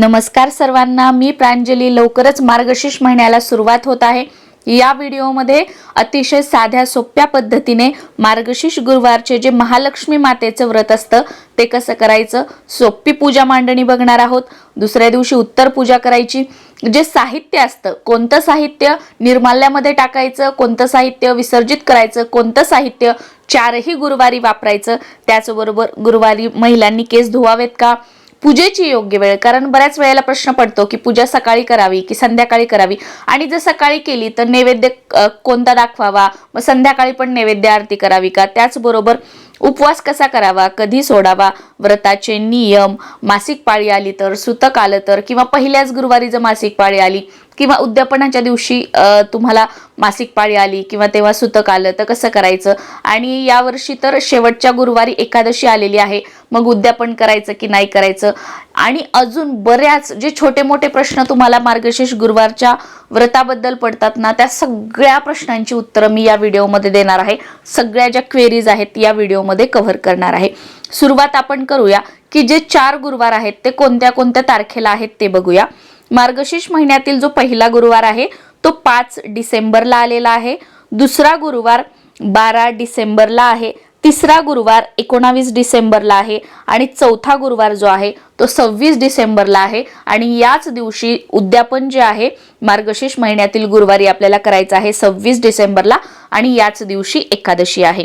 नमस्कार सर्वांना मी प्रांजली. लवकरच मार्गशीर्ष महिन्याला सुरुवात होत आहे. या व्हिडिओमध्ये अतिशय साध्या सोप्या पद्धतीने मार्गशीर्ष गुरुवारचे जे महालक्ष्मी मातेचं व्रत असतं ते कसं करायचं? सोपी पूजा मांडणी बघणार आहोत. दुसऱ्या दिवशी उत्तर पूजा करायची. जे साहित्य असतं कोणतं साहित्य निर्माल्यामध्ये टाकायचं कोणतं साहित्य विसर्जित करायचं कोणतं साहित्य चारही गुरुवारी वापरायचं त्याचबरोबर गुरुवारी महिलांनी केस धुवावेत का? पूजेची योग्य वेळ कारण बऱ्याच वेळेला प्रश्न पडतो की पूजा सकाळी करावी की संध्याकाळी करावी. आणि जर सकाळी केली तर नैवेद्य कोणता दाखवावा? मग संध्याकाळी पण नैवेद्य आरती करावी का? त्याचबरोबर उपवास कसा करावा? कधी सोडावा? व्रताचे नियम मासिक पाळी आली तर सुतक आलं तर? किंवा पहिल्याच गुरुवारी जर मासिक पाळी आली किंवा उद्यापनाच्या दिवशी तुम्हाला मासिक पाळी आली किंवा तेव्हा सुतक आलं तर कसं करायचं? आणि यावर्षी तर शेवटच्या गुरुवारी एकादशी आलेली आहे. मग उद्यापन करायचं की नाही करायचं? आणि अजून बऱ्याच जे छोटे मोठे प्रश्न तुम्हाला मार्गशीर्ष गुरुवारच्या व्रताबद्दल पडतात ना त्या सगळ्या प्रश्नांची उत्तरं मी या व्हिडिओमध्ये देणार आहे. सगळ्या ज्या क्वेरीज आहेत या व्हिडिओमध्ये कव्हर करणार आहे. सुरुवात आपण करूया. की जे चार गुरुवार आहेत ते कोणत्या कोणत्या तारखेला आहेत ते बघूया. मार्गशीर्ष महिन्यातील जो पहिला गुरुवार आहे तो पाच डिसेंबरला आलेला आहे. दुसरा गुरुवार बारा डिसेंबरला आहे. तिसरा गुरुवार एकोणावीस डिसेंबरला आहे. आणि चौथा गुरुवार जो आहे तो सव्वीस डिसेंबरला आहे. आणि याच दिवशी उद्यापन जे आहे मार्गशीर्ष महिन्यातील गुरुवारी आपल्याला करायचं आहे सव्वीस डिसेंबरला आणि याच दिवशी एकादशी आहे.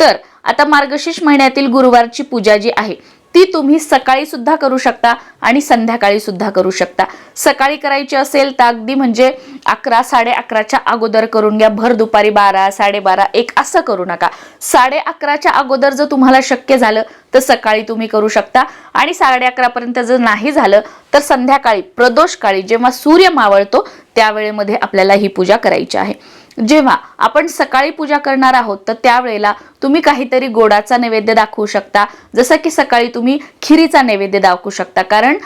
तर आता मार्गशीर्ष महिन्यातील गुरुवारची पूजा जी आहे ती तुम्ही सकाळी सुद्धा करू शकता आणि संध्याकाळी सुद्धा करू शकता. सकाळी करायची असेल तर अगदी म्हणजे अकरा साडे अकराच्या अगोदर करून घ्या. भर दुपारी बारा साडेबारा एक असं करू नका. साडे अकराच्या अगोदर जर तुम्हाला शक्य झालं तर सकाळी तुम्ही करू शकता. आणि साडे अकरापर्यंत जर नाही झालं तर संध्याकाळी प्रदोष काळी जेव्हा सूर्य मावळतो त्यावेळेमध्ये आपल्याला ही पूजा करायची आहे. जेव्हा आपण सकाळी पूजा करणार आहोत तर त्यावेळेला तुम्ही काहीतरी गोडाचा नैवेद्य दाखवू शकता. जसं की सकाळी तुम्ही खिरीचा नैवेद्य दाखवू शकता. कारण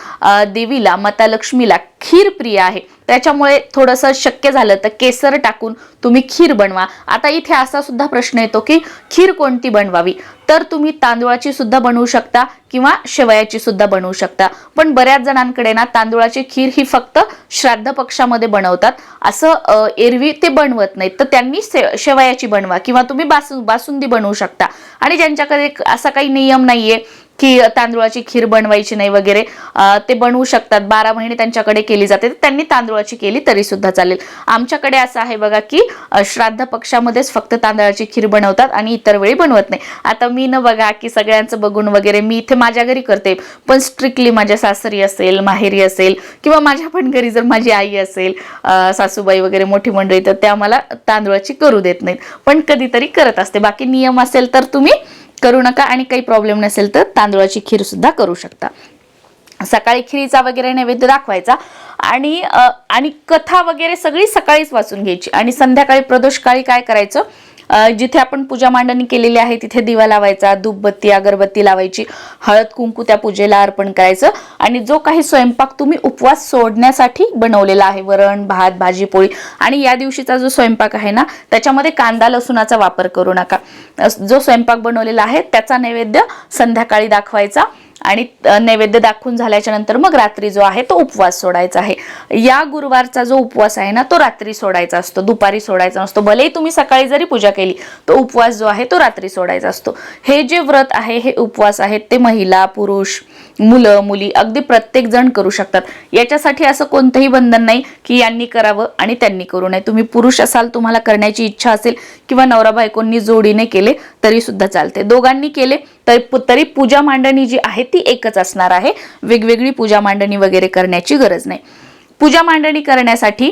देवीला माता लक्ष्मीला खीर प्रिय आहे. त्याच्यामुळे थोडंसं शक्य झालं तर केसर टाकून तुम्ही खीर बनवा. आता इथे असा सुद्धा प्रश्न येतो की खीर कोणती बनवावी? तर तुम्ही तांदूळाची सुद्धा बनवू शकता किंवा शेवयाची सुद्धा बनवू शकता. पण बऱ्याच जणांकडे ना तांदूळाची खीर ही फक्त श्राद्ध पक्षामध्ये बनवतात. असं एरवी ते बनवत नाहीत. तर त्यांनी शेवयाची बनवा किंवा तुम्ही बासु बासुंदी बनवा शकता. आणि ज्यांच्याकडे असा काही नियम नाहीये की तांदूळाची खीर बनवायची नाही वगैरे ते बनवू शकतात. बारा महिने त्यांच्याकडे केली जाते. तर त्यांनी तांदूळाची केली तरी सुद्धा चालेल. आमच्याकडे असं आहे बघा की श्राद्ध पक्षामध्येच फक्त तांदळाची खीर बनवतात आणि इतर वेळी बनवत नाही. आता मी न बघा की सगळ्यांचं बघून वगैरे मी इथे माझ्या घरी करते. पण स्ट्रिक्टली माझ्या सासरी असेल माहेरी असेल किंवा माझ्या पण घरी जर माझी आई असेल सासूबाई वगैरे मोठी मंडळी तर त्या मला तांदूळाची करू देत नाहीत. पण कधीतरी करत असते. बाकी नियम असेल तर तुम्ही करू नका आणि काही प्रॉब्लेम नसेल तर तांदूळाची खीर सुद्धा करू शकता. सकाळी खिरीचा वगैरे नैवेद्य दाखवायचा आणि आणि कथा वगैरे सगळी सकाळीच वाचून घ्यायची. आणि संध्याकाळी प्रदोषकाळी काय करायचं? जिथे आपण पूजा मांडणी केलेली आहे तिथे दिवा लावायचा धूपबत्ती अगरबत्ती लावायची हळद कुंकू त्या पूजेला अर्पण करायचं. आणि जो काही स्वयंपाक तुम्ही उपवास सोडण्यासाठी बनवलेला आहे वरण भात भाजी पोळी आणि या दिवशीचा जो स्वयंपाक आहे ना त्याच्यामध्ये कांदा लसूणाचा वापर करू नका. जो स्वयंपाक बनवलेला आहे त्याचा नैवेद्य संध्याकाळी दाखवायचा. आणि नैवेद्य दाखवून झाल्याच्यानंतर मग रात्री जो आहे तो उपवास सोडायचा आहे. या गुरुवारचा जो उपवास आहे ना तो रात्री सोडायचा असतो. दुपारी सोडायचा नसतो. भलेही तुम्ही सकाळी जरी पूजा केली तो उपवास जो आहे तो रात्री सोडायचा असतो. हे जे व्रत आहे हे उपवास आहेत ते महिला पुरुष मुलं मुली अगदी प्रत्येक जण करू शकतात. याच्यासाठी असं कोणतंही बंधन नाही की यांनी करावं आणि त्यांनी करू नये. तुम्ही पुरुष असाल तुम्हाला करण्याची इच्छा असेल किंवा नवरा बायकोंनी जोडीने केले तरी सुद्धा चालते. दोघांनी केले तर तरी पूजा मांडणी जी आहे ती एकच असणार आहे. वेगवेगळी पूजा मांडणी वगैरे करण्याची गरज नाही. पूजा मांडणी करण्यासाठी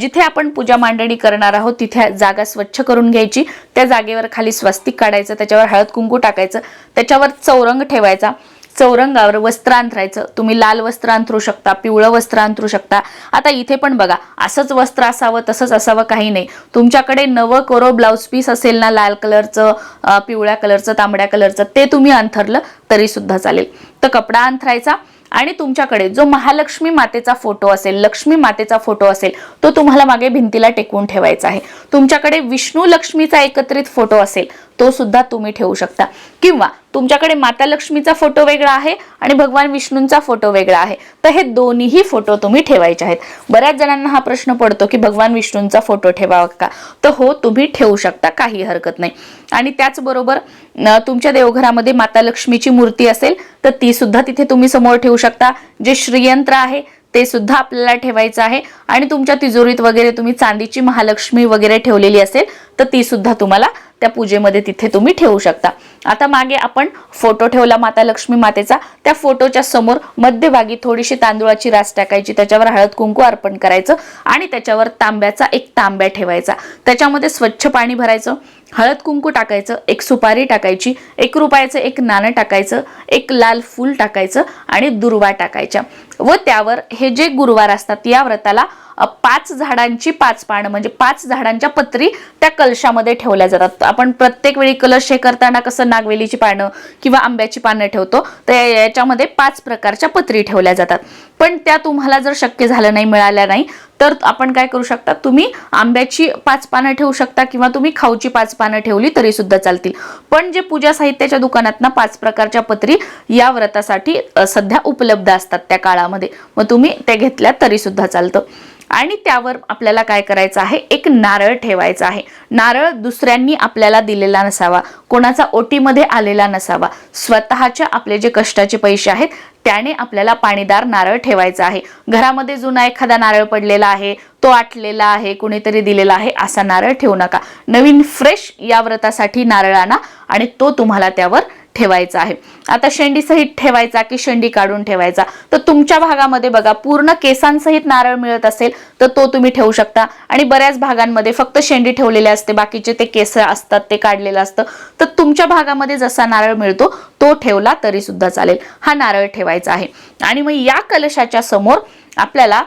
जिथे आपण पूजा मांडणी करणार आहोत तिथे जागा स्वच्छ करून घ्यायची. त्या जागेवर खाली स्वस्तिक काढायचं त्याच्यावर हळद कुंकू टाकायचं त्याच्यावर चौरंग ठेवायचा. चौरंगावर वस्त्र अंथरायचं. तुम्ही लाल वस्त्र अंथरू शकता पिवळं वस्त्र अंथरू शकता. आता इथे पण बघा असंच वस्त्र असावं तसंच असावं काही नाही. तुमच्याकडे नवं कोरो ब्लाऊज पीस असेल ना लाल कलरचं पिवळ्या कलरचं तांबड्या कलरचं ते तुम्ही अंथरलं तरी सुद्धा चालेल. तर कपडा अंथरायचा आणि तुमच्याकडे जो महालक्ष्मी मातेचा फोटो असेल लक्ष्मी मातेचा फोटो असेल तो तुम्हाला मागे भिंतीला टेकवून ठेवायचा आहे. तुमच्याकडे विष्णू लक्ष्मीचा एकत्रित फोटो असेल तो सुद्धा तुम्ही ठेवू शकता. किंवा तुमच्याकडे माता लक्ष्मीचा फोटो वेगळा आहे आणि भगवान विष्णूंचा फोटो वेगळा आहे. तर हे दोन्हीही फोटो तुम्ही ठेवायचे आहेत. बऱ्याच जणांना हा प्रश्न पडतो की भगवान विष्णूंचा फोटो ठेवावा का? तर हो तुम्ही ठेवू शकता काही हरकत नाही. आणि त्याचबरोबर तुमच्या देवघरामध्ये माता लक्ष्मीची मूर्ती असेल तर ती सुद्धा तिथे तुम्ही समोर ठेवू शकता. जे श्रीयंत्र आहे ते सुद्धा आपल्याला ठेवायचं आहे. आणि तुमच्या तिजोरीत वगैरे तुम्ही चांदीची महालक्ष्मी वगैरे ठेवलेली असेल तर ती सुद्धा तुम्हाला त्या पूजेमध्ये तिथे तुम्ही ठेवू शकता. आता मागे आपण फोटो ठेवला माता लक्ष्मी मातेचा. त्या फोटोच्या समोर मध्यभागी थोडीशी तांदूळाची रास टाकायची. त्याच्यावर हळद कुंकू अर्पण करायचं आणि त्याच्यावर तांब्याचा एक तांब्या ठेवायचा. त्याच्यामध्ये स्वच्छ पाणी भरायचं. हळद कुंकू टाकायचं. एक सुपारी टाकायची. एक रुपयाचं एक नाणं टाकायचं. एक लाल फूल टाकायचं आणि दुर्वा टाकायच्या. व त्यावर हे जे गुरुवार असतात या व्रताला पाच झाडांची पाच पानं म्हणजे पाच झाडांच्या पत्री त्या कलशामध्ये ठेवल्या जातात. आपण प्रत्येक वेळी कलश हे करताना कसं नागवेलीची पानं किंवा आंब्याची पानं ठेवतो तर याच्यामध्ये पाच प्रकारच्या पत्री ठेवल्या जातात. पण त्या तुम्हाला जर शक्य झालं नाही मिळाल्या नाही तर आपण काय करू शकता? तुम्ही आंब्याची पाच पानं ठेवू शकता किंवा तुम्ही खाऊची पाच पानं ठेवली तरी सुद्धा चालतील. पण जे पूजा साहित्याच्या दुकानात ना पाच प्रकारच्या पत्री या व्रतासाठी सध्या उपलब्ध असतात त्या काळामध्ये. मग तुम्ही ते घेतल्या तरी सुद्धा चालतं. आणि त्यावर आपल्याला काय करायचं आहे? एक नारळ ठेवायचा आहे. नारळ दुसऱ्यांनी आपल्याला दिलेला नसावा. कोणाचा ओटीमध्ये आलेला नसावा. स्वतःच्या आपले जे कष्टाचे पैसे आहेत त्याने आपल्याला पाणीदार नारळ ठेवायचा आहे. घरामध्ये जुना एखादा नारळ पडलेला आहे तो आटलेला आहे कुणीतरी दिलेला आहे असा नारळ ठेवू नका. नवीन फ्रेश या व्रतासाठी नारळ आणा आणि तो तुम्हाला त्यावर ठेवायचा आहे. आता शेंडीसहित ठेवायचा की शेंडी काढून ठेवायचा? तर तुमच्या भागामध्ये बघा पूर्ण केसांसहित नारळ मिळत असेल तर तो तुम्ही ठेवू शकता. आणि बऱ्याच भागांमध्ये फक्त शेंडी ठेवलेली असते बाकीचे ते केस असतात ते काढलेलं असतं. तर तुमच्या भागामध्ये जसा नारळ मिळतो तो ठेवला तरी सुद्धा चालेल. हा नारळ ठेवायचा आहे. आणि मग या कलशाच्या समोर आपल्याला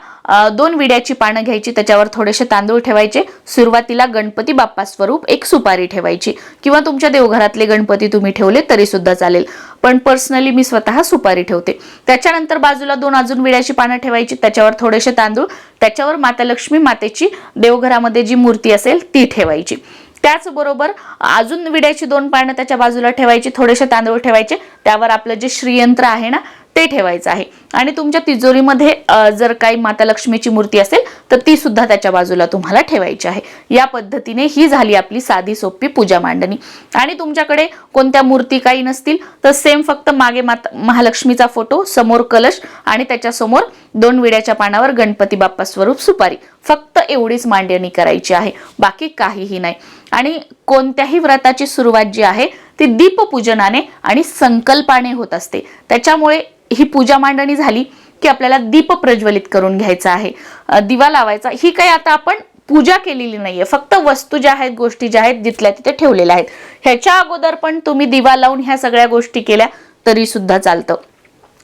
दोन विड्याची पानं घ्यायची त्याच्यावर थोडेसे तांदूळ ठेवायचे. सुरुवातीला गणपती बाप्पा स्वरूप एक सुपारी ठेवायची. किंवा तुमच्या देवघरातले गणपती तुम्ही ठेवले तरी सुद्धा चालेल. पण पर्सनली मी स्वतः सुपारी ठेवते. त्याच्यानंतर बाजूला दोन अजून विड्याची पानं ठेवायची. त्याच्यावर थोडेसे तांदूळ त्याच्यावर माता लक्ष्मी मातेची देवघरामध्ये जी मूर्ती असेल ती ठेवायची. त्याचबरोबर अजून विड्याची दोन पानं त्याच्या बाजूला ठेवायची. थोडेसे तांदूळ ठेवायचे. त्यावर आपलं जे श्रीयंत्र आहे ना ते ठेवायचं आहे. आणि तुमच्या तिजोरीमध्ये जर काही माता लक्ष्मीची मूर्ती असेल तर ती सुद्धा त्याच्या बाजूला तुम्हाला ठेवायची आहे. या पद्धतीने ही झाली आपली साधी सोपी पूजा मांडणी. आणि तुमच्याकडे कोणत्या मूर्ती काही नसतील तर सेम फक्त मागे माता महालक्ष्मीचा फोटो समोर कलश आणि त्याच्यासमोर दोन विड्याच्या पानावर गणपती बाप्पा स्वरूप सुपारी. फक्त एवढीच मांडणी करायची आहे. बाकी काहीही नाही. आणि कोणत्याही व्रताची सुरुवात जी आहे ती दीपपूजनाने आणि संकल्पाने होत असते. त्याच्यामुळे ही पूजा मांडणी झाली की आपल्याला दीप प्रज्वलित करून घ्यायचा आहे. दिवा लावायचा. ही काही आता आपण पूजा केलेली नाहीये. फक्त वस्तू ज्या आहेत गोष्टी ज्या आहेत जिथल्या तिथे ठेवलेल्या आहेत. ह्याच्या अगोदर पण तुम्ही दिवा लावून ह्या सगळ्या गोष्टी केल्या तरी सुद्धा चालतं.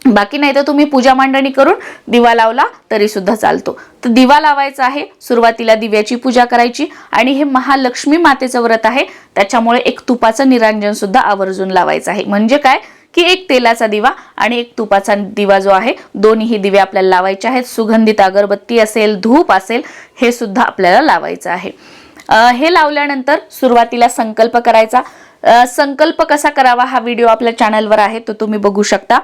बाकी नाही तर तुम्ही पूजा मांडणी करून दिवा लावला तरी सुद्धा चालतो. तर दिवा लावायचा आहे सुरुवातीला दिव्याची पूजा करायची आणि हे महालक्ष्मी मातेचं व्रत आहे. त्याच्यामुळे एक तुपाचं निरांजन सुद्धा आवर्जून लावायचं आहे. म्हणजे काय? की एक तेलाचा दिवा आणि एक तुपाचा दिवा जो आहे दोन्ही दिवे आपल्याला लावायचे आहेत. सुगंधित अगरबत्ती असेल धूप असेल हे सुद्धा आपल्याला लावायचं आहे. हे लावल्यानंतर सुरुवातीला संकल्प करायचा. संकल्प कसा करावा हा व्हिडिओ आपल्या चॅनलवर आहे तो तुम्ही बघू शकता.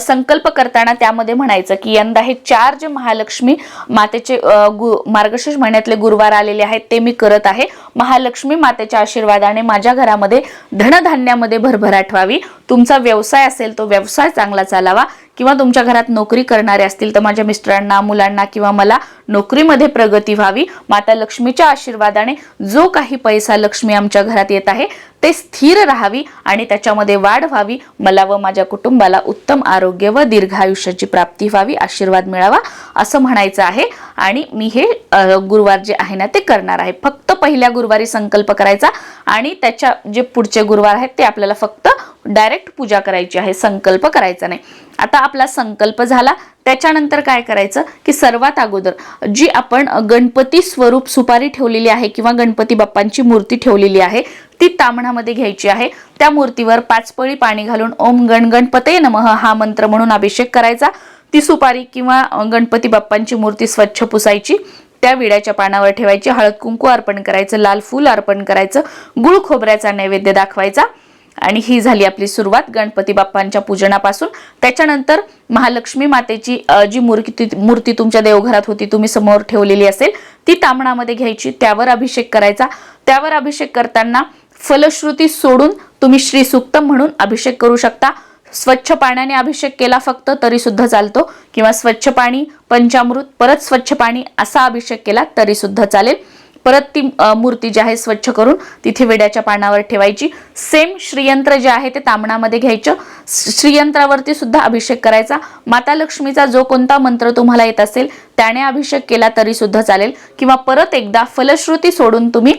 संकल्प करताना त्यामध्ये म्हणायचं की यंदा हे चार जे महालक्ष्मी मातेचे गु मार्गशीर्ष महिन्यातले गुरुवार आलेले आहेत ते मी करत आहे. महालक्ष्मी मातेच्या आशीर्वादाने माझ्या घरामध्ये धनधान्यामध्ये भरभराट व्हावी. तुमचा व्यवसाय असेल तो व्यवसाय चांगला चालावा. किंवा तुमच्या घरात नोकरी करणारे असतील तर माझ्या मिस्टरांना मुलांना किंवा मला नोकरीमध्ये प्रगती व्हावी. माता लक्ष्मीच्या आशीर्वादाने जो काही पैसा लक्ष्मी आमच्या घरात येत आहे ते स्थिर राहावी आणि त्याच्यामध्ये वाढ व्हावी. मला व माझ्या कुटुंबाला उत्तम आरोग्य व दीर्घ आयुष्याची प्राप्ती व्हावी आशीर्वाद मिळावा असं म्हणायचं आहे. आणि मी हे गुरुवार जे आहे ना ते करणार आहे. फक्त पहिल्या गुरुवारी संकल्प करायचा आणि त्याच्या जे पुढचे गुरुवार आहेत ते आपल्याला फक्त डायरेक्ट पूजा करायची आहे. संकल्प करायचा नाही. आता आपला संकल्प झाला त्याच्यानंतर काय करायचं की सर्वात अगोदर जी आपण गणपती स्वरूप सुपारी ठेवलेली आहे किंवा गणपती बाप्पांची मूर्ती ठेवलेली आहे ती तामणामध्ये घ्यायची आहे. त्या मूर्तीवर पाच पळी पाणी घालून ओम गण गणपते नमः हा मंत्र म्हणून अभिषेक करायचा. ती सुपारी किंवा गणपती बाप्पांची मूर्ती स्वच्छ पुसायची. त्या विड्याच्या पानावर ठेवायची हळद कुंकू अर्पण करायचं लाल फूल अर्पण करायचं गुळ खोबऱ्याचा नैवेद्य दाखवायचा. आणि ही झाली आपली सुरुवात गणपती बाप्पांच्या पूजनापासून. त्याच्यानंतर महालक्ष्मी मातेची जी मूर्ती मूर्ती तुमच्या देवघरात होती तुम्ही समोर ठेवलेली असेल ती तामणामध्ये घ्यायची त्यावर अभिषेक करायचा. त्यावर अभिषेक करताना फलश्रुती सोडून तुम्ही श्री सुक्त म्हणून अभिषेक करू शकता. स्वच्छ पाण्याने अभिषेक केला फक्त तरी सुद्धा चालतो. किंवा स्वच्छ पाणी पंचामृत परत स्वच्छ पाणी असा अभिषेक केला तरी सुद्धा चालेल. परत ती मूर्ती जी आहे स्वच्छ करून तिथे वेड्याच्या पानावर ठेवायची. सेम श्रीयंत्र जे आहे ते तामणामध्ये घ्यायचं. श्रीयंत्रावरती सुद्धा अभिषेक करायचा. माता लक्ष्मीचा जो कोणता मंत्र तुम्हाला येत असेल त्याने अभिषेक केला तरी सुद्धा चालेल. किंवा परत एकदा फलश्रुती सोडून तुम्ही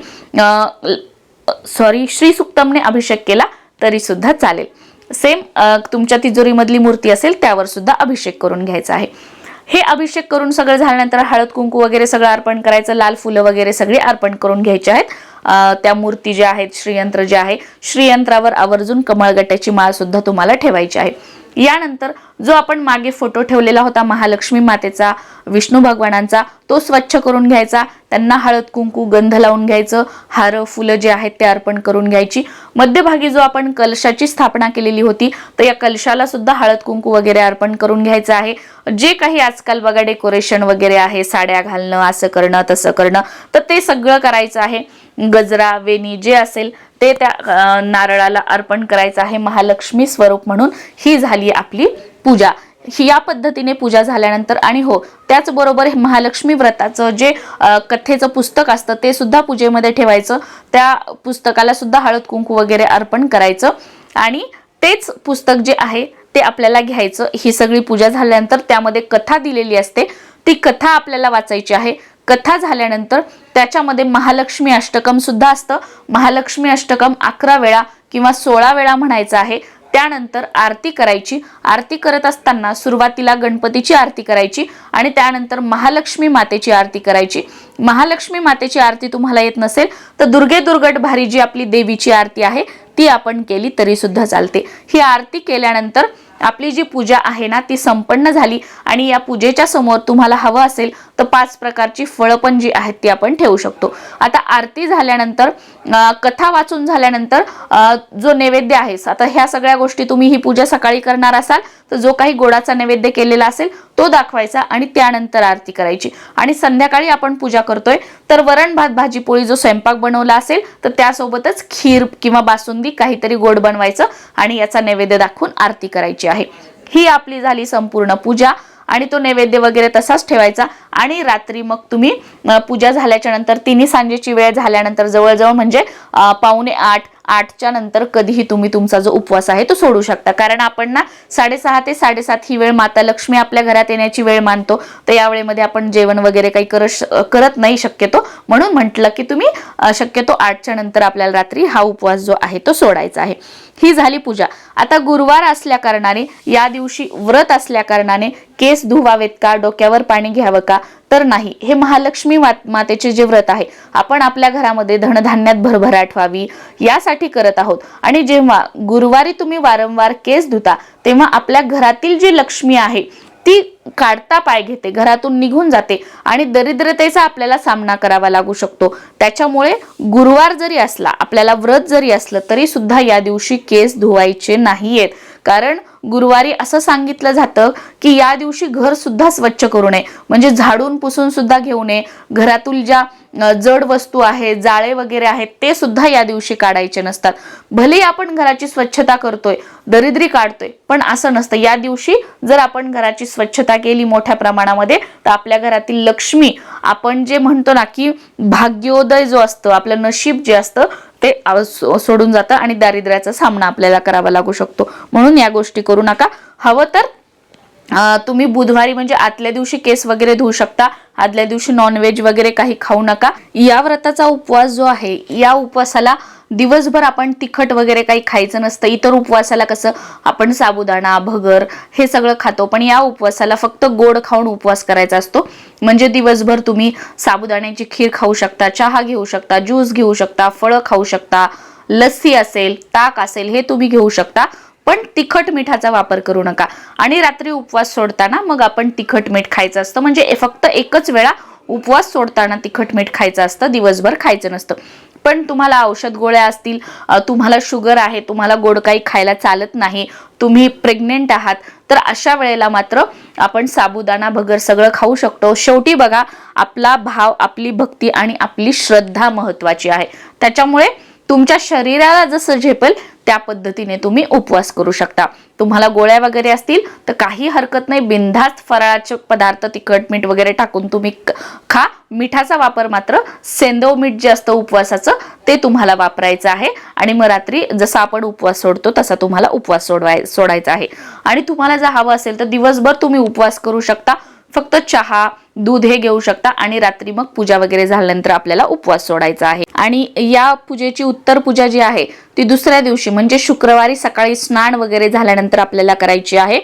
सॉरी श्री सुक्तमने अभिषेक केला तरी सुद्धा चालेल. सेम तुमच्या तिजोरीमधली मूर्ती असेल त्यावर सुद्धा अभिषेक करून घ्यायचा आहे. हे अभिषेक करून सगळं झाल्यानंतर हळद कुंकू वगैरे सगळं अर्पण करायचं. लाल फुलं वगैरे सगळे अर्पण करून घ्यायचे आहेत. त्या मूर्ती ज्या आहेत श्रीयंत्र जे आहे श्रीयंत्रावर आवर्जून कमळगट्याची माळ सुद्धा तुम्हाला ठेवायची आहे. यानंतर जो आपण मागे फोटो ठेवलेला होता महालक्ष्मी मातेचा विष्णू भगवानांचा तो स्वच्छ करून घ्यायचा त्यांना हळद कुंकू गंध लावून घ्यायचं हार फुलं जे आहेत ते अर्पण करून घ्यायची. मध्यभागी जो आपण कलशाची स्थापना केलेली होती तर या कलशाला सुद्धा हळद कुंकू वगैरे अर्पण करून घ्यायचं आहे. जे काही आजकाल बघा डेकोरेशन वगैरे आहे साड्या घालणं असं करणं तसं करणं तर ते सगळं करायचं आहे. गजरा वेणी जे असेल ते त्या नारळाला अर्पण करायचं आहे महालक्ष्मी स्वरूप म्हणून. ही झाली आपली पूजा. ही या पद्धतीने पूजा झाल्यानंतर आणि हो त्याचबरोबर हे महालक्ष्मी व्रताचं जे कथेचं पुस्तक असतं ते सुद्धा पूजेमध्ये ठेवायचं. त्या पुस्तकाला सुद्धा हळद कुंकू वगैरे अर्पण करायचं. आणि तेच पुस्तक जे आहे ते आपल्याला घ्यायचं. ही सगळी पूजा झाल्यानंतर त्यामध्ये कथा दिलेली असते. ती कथा आपल्याला वाचायची आहे. कथा झाल्यानंतर त्याच्यामध्ये महालक्ष्मी अष्टकम सुद्धा असतं. महालक्ष्मी अष्टकम अकरा वेळा किंवा सोळा वेळा म्हणायचं आहे. त्यानंतर आरती करायची. आरती करत असताना सुरुवातीला गणपतीची आरती करायची आणि त्यानंतर महालक्ष्मी मातेची आरती करायची. महालक्ष्मी मातेची आरती तुम्हाला येत नसेल तर दुर्गे दुर्गट भारी जी आपली देवीची आरती आहे ती आपण केली तरी सुद्धा चालते. ही आरती केल्यानंतर आपली जी पूजा आहे ना ती संपन्न झाली आणि या पूजेच्या समोर तुम्हाला हवं असेल पाच प्रकारची फळं पण जी आहेत ती आपण ठेवू शकतो. आता आरती झाल्यानंतर कथा वाचून झाल्यानंतर जो नैवेद्य आहे आता ह्या सगळ्या गोष्टी तुम्ही ही पूजा सकाळी करणार असाल तर जो काही गोडाचा नैवेद्य केलेला असेल तो दाखवायचा आणि त्यानंतर आरती करायची. आणि संध्याकाळी आपण पूजा करतोय तर वरण भात भाजी पोळी जो स्वयंपाक बनवला असेल तर त्यासोबतच खीर किंवा बासुंदी काहीतरी गोड बनवायचं आणि याचा नैवेद्य दाखवून आरती करायची आहे. ही आपली झाली संपूर्ण पूजा आणि तो नैवेद्य वगैरे तसाच ठेवायचा. आणि रात्री मग तुम्ही पूजा झाल्याच्यानंतर तिन्ही सांजेची वेळ झाल्यानंतर जवळजवळ म्हणजे पावणे आठ आठच्या नंतर कधीही तुम्ही तुमचा जो उपवास आहे तो सोडू शकता. कारण आपण ना साडेसहा ते साडेसात ही वेळ माता लक्ष्मी आपल्या घरात येण्याची वेळ मानतो. तर या वेळेमध्ये आपण जेवण वगैरे काही करत करत नाही शक्यतो. म्हणून म्हटलं की तुम्ही शक्यतो आठच्या नंतर आपल्याला रात्री हा उपवास जो आहे तो सोडायचा आहे. ही झाली पूजा. आता गुरुवार असल्या कारणाने या दिवशी व्रत असल्या कारणाने केस धुवावेत का? डोक्यावर पाणी घ्यावं का? तर नाही. हे महालक्ष्मी मातेचे जे व्रत आहे आपण आपल्या घरामध्ये धनधान्यात भरभराट व्हावी यासाठी करत आहोत. आणि जेव्हा गुरुवारी तुम्ही वारंवार केस धुता तेव्हा आपल्या घरातील जी लक्ष्मी आहे ती काढता पाय घेते घरातून निघून जाते आणि दरिद्रतेचा आपल्याला सामना करावा लागू शकतो. त्याच्यामुळे गुरुवार जरी असला आपल्याला व्रत जरी असलं तरी सुद्धा या दिवशी केस धुवायचे नाहीयेत. कारण गुरुवारी असं सांगितलं जातं की या दिवशी घर सुद्धा स्वच्छ करू नये. म्हणजे झाडून पुसून सुद्धा घेऊ नये. घरातील ज्या जड वस्तू आहेत जाळे वगैरे आहेत ते सुद्धा या दिवशी काढायचे नसतात. भले आपण घराची स्वच्छता करतोय दरिद्री काढतोय पण असं नसतं. या दिवशी जर आपण घराची स्वच्छता केली मोठ्या प्रमाणामध्ये तर आपल्या घरातील लक्ष्मी आपण जे म्हणतो ना की भाग्योदय जो असतो आपलं नशीब जे असतं ते सोडून जातं आणि दारिद्र्याचा सामना आपल्याला करावा लागू शकतो. म्हणून या गोष्टी करू नका. हवं तर तुम्ही बुधवारी म्हणजे आदल्या दिवशी केस वगैरे धुवू शकता. आदल्या दिवशी नॉनव्हेज वगैरे काही खाऊ नका. या व्रताचा उपवास जो आहे या उपवासाला दिवसभर आपण तिखट वगैरे काही खायचं नसतं इतर उपवासाला कसं आपण साबुदाणा भगर हे सगळं खातो पण या उपवासाला फक्त गोड खाऊन उपवास करायचा असतो. म्हणजे दिवसभर तुम्ही साबुदाण्याची खीर खाऊ शकता चहा घेऊ शकता ज्यूस घेऊ शकता फळं खाऊ शकता लस्सी असेल ताक असेल हे तुम्ही घेऊ शकता पण तिखट मिठाचा वापर करू नका. आणि रात्री उपवास सोडताना मग आपण तिखट मीठ खायचं असतं. म्हणजे फक्त एकच वेळा उपवास सोडताना तिखट मीठ खायचं असतं दिवसभर खायचं नसतं. पण तुम्हाला औषध गोळ्या असतील तुम्हाला शुगर आहे तुम्हाला गोड काही खायला चालत नाही तुम्ही प्रेग्नेंट आहात तर अशा वेळेला मात्र आपण साबुदाणा भगर सगळं खाऊ शकतो. शेवटी बघा आपला भाव आपली भक्ती आणि आपली श्रद्धा महत्वाची आहे. त्याच्यामुळे तुमच्या शरीराला जसं झेपेल त्या पद्धतीने तुम्ही उपवास करू शकता. तुम्हाला गोळ्या वगैरे असतील तर काही हरकत नाही. बिनधास्त फराळाचे पदार्थ तिखट मीठ वगैरे टाकून तुम्ही खा. मिठाचा वापर मात्र सेंदव मीठ जे असतं उपवासाचं ते तुम्हाला वापरायचं आहे. आणि मग रात्री जसा आपण उपवास सोडतो तसा तुम्हाला उपवास सोडवाय सोडायचा आहे. आणि तुम्हाला जर हवं असेल तर दिवसभर तुम्ही उपवास करू शकता. फक्त चहा दूध हे घेऊ शकता आणि रात्री मग पूजा वगैरे झाल्यानंतर आपल्याला उपवास सोडायचा आहे. आणि या पूजेची उत्तर पूजा जी आहे ती दुसऱ्या दिवशी म्हणजे शुक्रवारी सकाळी स्नान वगैरे झाल्यानंतर आपल्याला करायची आहे.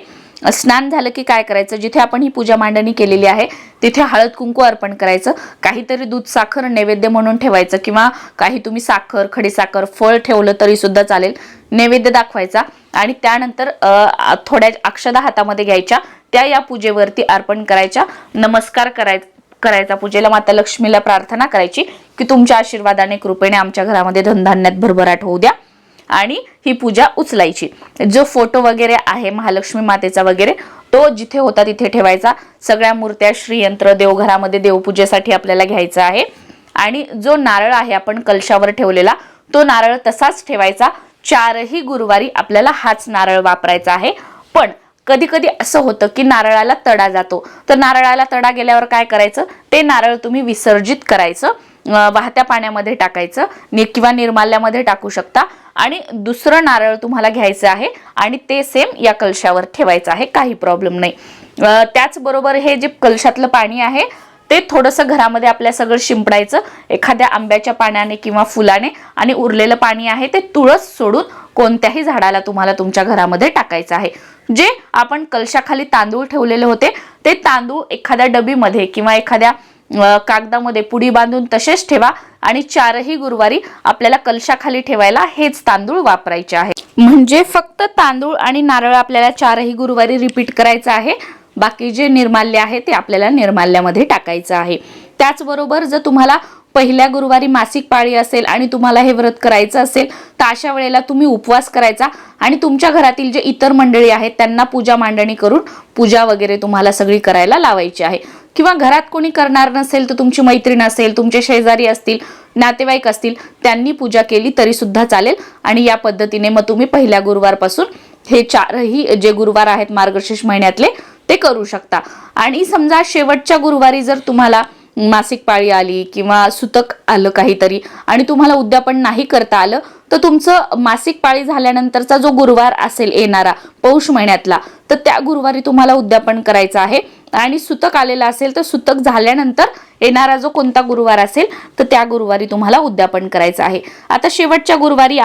स्नान झालं की काय करायचं? जिथे आपण ही पूजा मांडणी केलेली आहे तिथे हळद कुंकू अर्पण करायचं. काहीतरी दूध साखर नैवेद्य म्हणून ठेवायचं किंवा काही तुम्ही साखर खडीसाखर फळ ठेवलं तरी सुद्धा चालेल. नैवेद्य दाखवायचा आणि त्यानंतर थोड्या अक्षदा हातामध्ये घ्यायच्या. त्या या पूजेवरती अर्पण करायच्या नमस्कार कराय करायचा पूजेला. माता लक्ष्मीला प्रार्थना करायची की तुमच्या आशीर्वादाने कृपेने आमच्या घरामध्ये धनधान्यात भरभराट होऊ द्या आणि ही पूजा उचलायची. जो फोटो वगैरे आहे महालक्ष्मी मातेचा वगैरे तो जिथे होता तिथे ठेवायचा. सगळ्या मूर्त्या श्रीयंत्र देवघरामध्ये देवपूजेसाठी आपल्याला घ्यायचा आहे. आणि जो नारळ आहे आपण कलशावर ठेवलेला तो नारळ तसाच ठेवायचा. चारही गुरुवारी आपल्याला हाच नारळ वापरायचा आहे. पण कधी कधी असं होतं की नारळाला तडा जातो. तर नारळाला तडा गेल्यावर काय करायचं? ते नारळ तुम्ही विसर्जित करायचं वाहत्या पाण्यामध्ये टाकायचं नि किंवा निर्माल्यामध्ये टाकू शकता. आणि दुसरं नारळ तुम्हाला घ्यायचं आहे आणि ते सेम या कलशावर ठेवायचं आहे. काही प्रॉब्लेम नाही. त्याचबरोबर हे जे कलशातलं पाणी आहे ते थोडंसं घरामध्ये आपल्या सगळं शिंपडायचं. एखाद्या आंब्याच्या पाण्याने किंवा फुलाने आणि उरलेलं पाणी आहे ते तुळस सोडून कोणत्याही झाडाला तुम्हाला तुमच्या घरामध्ये टाकायचं आहे. जे आपण कलशाखाली तांदूळ ठेवलेले होते ते तांदूळ एखाद्या डबीमध्ये किंवा एखाद्या कागदामध्ये पुडी बांधून तसेच ठेवा आणि चारही गुरुवारी आपल्याला कलशाखाली ठेवायला हेच तांदूळ वापरायचे आहे. म्हणजे फक्त तांदूळ आणि नारळ आपल्याला चारही गुरुवारी रिपीट करायचं आहे. बाकी जे निर्माल्य आहे ते आपल्याला निर्माल्यामध्ये टाकायचं आहे. त्याचबरोबर जर तुम्हाला पहिल्या गुरुवारी मासिक पाळी असेल आणि तुम्हाला हे व्रत करायचं असेल तर अशा वेळेला तुम्ही उपवास करायचा आणि तुमच्या घरातील जे इतर मंडळी आहेत त्यांना पूजा मांडणी करून पूजा वगैरे तुम्हाला सगळी करायला लावायची आहे. किंवा घरात कोणी करणार नसेल तर तुमची मैत्रीण असेल तुमचे शेजारी असतील नातेवाईक असतील त्यांनी पूजा केली तरी सुद्धा चालेल. आणि या पद्धतीने मग तुम्ही पहिल्या गुरुवारपासून हे चारही जे गुरुवार आहेत मार्गशीर्ष महिन्यातले ते करू शकता. आणि समजा शेवटच्या गुरुवारी जर तुम्हाला मासिक पाळी आली किंवा सुतक आलं काहीतरी आणि तुम्हाला उद्यापन नाही करता आलं तर तुमचं मासिक पाळी झाल्यानंतरचा जो गुरुवार असेल येणारा पौष महिन्यातला तर त्या गुरुवारी तुम्हाला उद्यापन करायचं आहे. आणि सुतक आलेला असेल तर सुतक झाल्यानंतर येणारा जो कोणता गुरुवार असेल तर त्या गुरुवारी तुम्हाला उद्यापन करायचं आहे. आता शेवटच्या गुरुवारी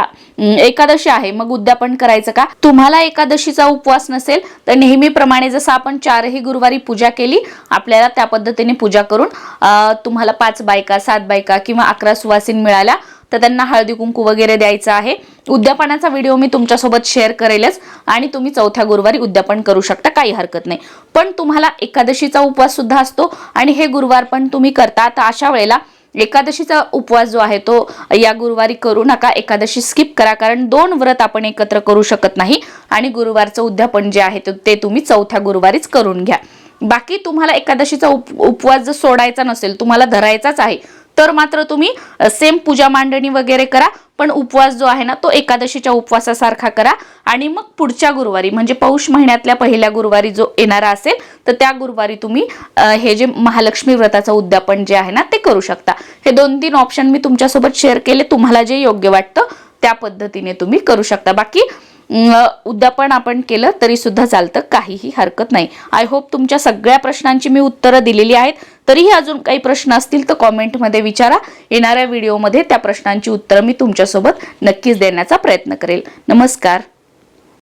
एकादशी आहे. मग उद्यापन करायचं का? तुम्हाला एकादशीचा उपवास नसेल तर नेहमीप्रमाणे जसं आपण चारही गुरुवारी पूजा केली आपल्याला त्या पद्धतीने पूजा करून तुम्हाला पाच बायका सात बायका किंवा अकरा सुवासीन मिळाल्या तर त्यांना हळदी कुंकू वगैरे द्यायचं आहे. उद्यापनाचा व्हिडिओ मी तुमच्यासोबत शेअर करेलच आणि तुम्ही चौथ्या गुरुवारी उद्यापन करू शकता काही हरकत नाही. पण तुम्हाला एकादशीचा उपवास सुद्धा असतो आणि हे गुरुवार पण तुम्ही करता. तर अशा वेळेला एकादशीचा उपवास जो आहे तो या गुरुवारी करू नका. एकादशी स्किप करा कारण दोन व्रत आपण एकत्र करू शकत नाही आणि गुरुवारचं उद्यापन जे आहे ते- ते तुम्ही चौथ्या गुरुवारीच करून घ्या. बाकी तुम्हाला एकादशीचा उप उपवास जर सोडायचा नसेल तुम्हाला धरायचाच आहे तर मात्र तुम्ही सेम पूजा मांडणी वगैरे करा पण उपवास जो आहे ना तो एकादशीच्या उपवासासारखा करा. आणि मग पुढच्या गुरुवारी म्हणजे पौष महिन्यातल्या पहिल्या गुरुवारी जो येणारा असेल तर त्या गुरुवारी तुम्ही हे जे महालक्ष्मी व्रताचं उद्यापन जे आहे ना ते करू शकता. हे दोन तीन ऑप्शन मी तुमच्यासोबत शेअर केले तुम्हाला जे योग्य वाटतं त्या पद्धतीने तुम्ही करू शकता. बाकी उद्यापन आपण केलं तरी सुद्धा चालतं काहीही हरकत नाही. आय होप तुमच्या सगळ्या प्रश्नांची मी उत्तरं दिलेली आहेत. तरीही अजून काही प्रश्न असतील तर कॉमेंटमध्ये विचारा. येणाऱ्या व्हिडिओमध्ये त्या प्रश्नांची उत्तरं मी तुमच्यासोबत नक्कीच देण्याचा प्रयत्न करेल. नमस्कार.